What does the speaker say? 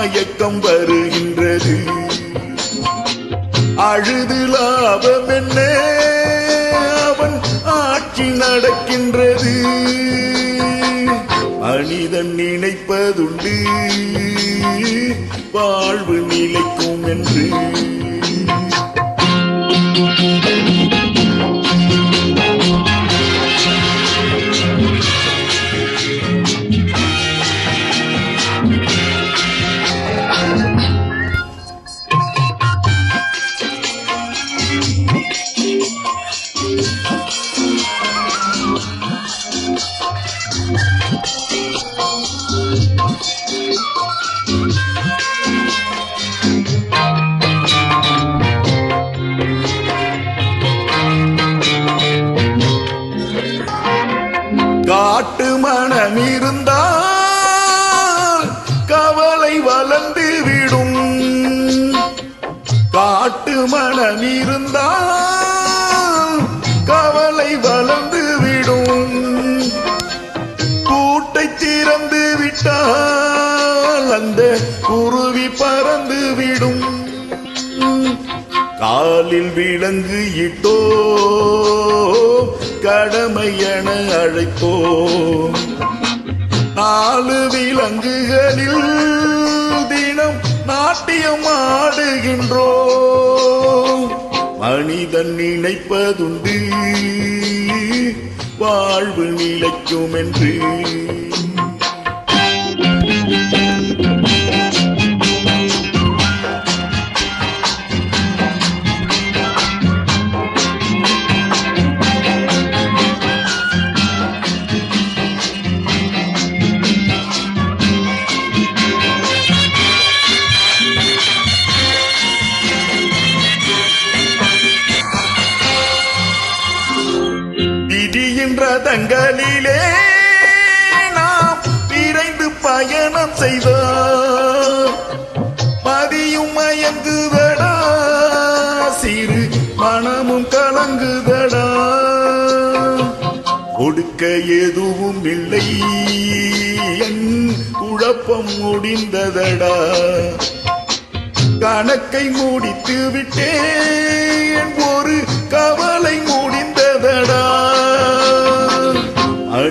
மயக்கம் வருகின்றது. அழுது லாபம் என்ன அவன் ஆட்சி நடக்கின்றது. மனிதன் நினைப்பதுண்டு வாழ்வு நிலை பாட்டு மனம் இருந்தால் கவலை வளர்ந்து விடும். காட்டு மனம் இருந்தால் கவலை வளர்ந்து விடும். கூட்டை திறந்து விட்டால் அந்த குருவி பறந்து விடும். காலில் விலங்கு இட்டோ கடமை என அழைப்போம் நாலு விலங்குகளில் தினம் நாட்டியம் ஆடுகின்றோ மனிதன் நினைப்பதுண்டு வாழ்வு நிலைக்கும் என்று விதியின் ரதங்களிலே நாம் விரைந்து பயணம் செய்தோம் மதியும் மயங்குதடா சிறு மனமும் கலங்குதடா. கொடுக்க எதுவும் இல்லை என் குழப்பம் முடிந்ததடா. கணக்கை முடித்து விட்டேன் ஒரு கவலை முடிந்ததடா.